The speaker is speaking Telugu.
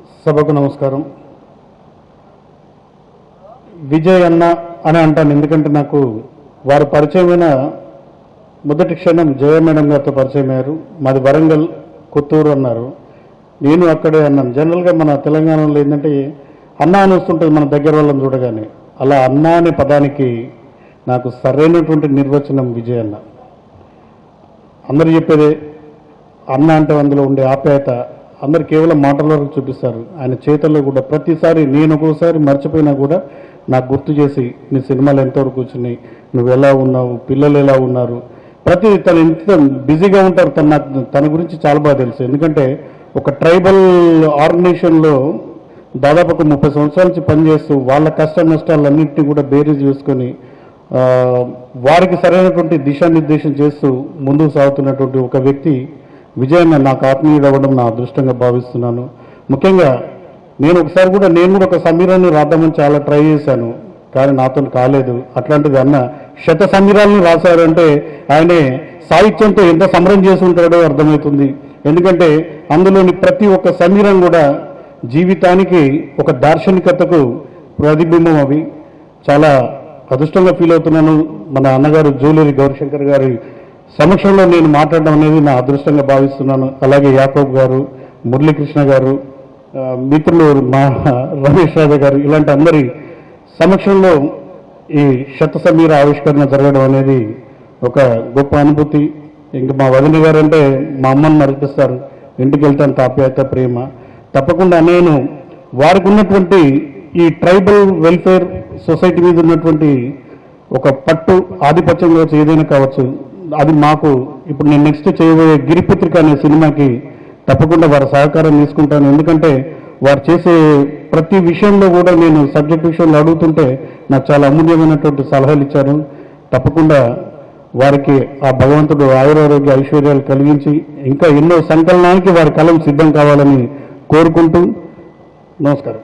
సభకు నమస్కారం. విజయ్ అన్న అని అంటాను ఎందుకంటే నాకు వారు పరిచయమైన మొదటి క్షణం జయ మేడం గారితో పరిచయం అయ్యారు. మాది వరంగల్ కొత్తూరు అన్నారు. నేను అక్కడే అన్నాను. జనరల్గా మన తెలంగాణలో ఏంటంటే అన్న అని వస్తుంటుంది మన దగ్గర వాళ్ళని చూడగానే. అలా అన్న అనే పదానికి నాకు సరైనటువంటి నిర్వచనం విజయ్ అన్న. అందరూ చెప్పేదే అన్న అంటే అందులో ఉండే ఆప్యాయత అందరు కేవలం మాటల వరకు చూపిస్తారు. ఆయన చేతల్లో కూడా ప్రతిసారి నేను ఒక్కోసారి మర్చిపోయినా కూడా నాకు గుర్తు చేసి నీ సినిమాలు ఎంతవరకు వచ్చినాయి? నువ్వు ఎలా ఉన్నావు? పిల్లలు ఎలా ఉన్నారు? ప్రతి తను ఎంత బిజీగా ఉంటారు తన నాకు తన గురించి చాలా బాగా తెలుసు. ఎందుకంటే ఒక ట్రైబల్ ఆర్గనైజేషన్లో దాదాపు ఒక ముప్పై సంవత్సరాల నుంచి పనిచేస్తూ వాళ్ళ కష్ట నష్టాలన్నింటినీ కూడా బేరీజ్ చేసుకొని వారికి సరైనటువంటి దిశానిర్దేశం చేస్తూ ముందుకు సాగుతున్నటువంటి ఒక వ్యక్తి విజయాన్ని నాకు ఆత్మీయుడు అవ్వడం నా అదృష్టంగా భావిస్తున్నాను. ముఖ్యంగా నేను ఒకసారి కూడా నేను కూడా ఒక సమీరాన్ని రాద్దామని చాలా ట్రై చేశాను కానీ నాతో కాలేదు. అట్లాంటిది అన్న శత సమీరాలను రాశారంటే ఆయనే సాహిత్యంతో ఎంత సమరం చేసి ఉంటాడో అర్థమవుతుంది. ఎందుకంటే అందులోని ప్రతి ఒక్క సమీరం కూడా జీవితానికి ఒక దార్శనికతకు ప్రతిబింబం అవి. చాలా అదృష్టంగా ఫీల్ అవుతున్నాను మన అన్నగారు జూలూరి గౌరశంకర్ గారి సమక్షంలో నేను మాట్లాడడం అనేది నా అదృష్టంగా భావిస్తున్నాను. అలాగే యాకోబ్ గారు మురళీకృష్ణ గారు మిత్రులు మా రమేష్ రాజ గారు ఇలాంటి అందరి సమక్షంలో ఈ శత సమీర ఆవిష్కరణ జరగడం అనేది ఒక గొప్ప అనుభూతి. ఇంకా మా వదిన గారు అంటే మా అమ్మని మరిపిస్తారు. ఇంటికి వెళ్తాను ఆప్యాయత ప్రేమ. తప్పకుండా నేను వారికి ఉన్నటువంటి ఈ ట్రైబల్ వెల్ఫేర్ సొసైటీ మీద ఉన్నటువంటి ఒక పట్టు ఆధిపత్యం కావచ్చు ఏదైనా కావచ్చు అది మాకు ఇప్పుడు నేను నెక్స్ట్ చేయబోయే గిరిపుత్రిక అనే సినిమాకి తప్పకుండా వారి సహకారం తీసుకుంటాను. ఎందుకంటే వారు చేసే ప్రతి విషయంలో కూడా నేను సబ్జెక్ట్ విషయంలో అడుగుతుంటే నాకు చాలా అమూల్యమైనటువంటి సలహాలు ఇచ్చారు. తప్పకుండా వారికి ఆ భగవంతుడు ఆయురారోగ్య ఐశ్వర్యాలు కలిగించి ఇంకా ఎన్నో సంకలనానికి వారి కలం సిద్ధం కావాలని కోరుకుంటూ నమస్కారం.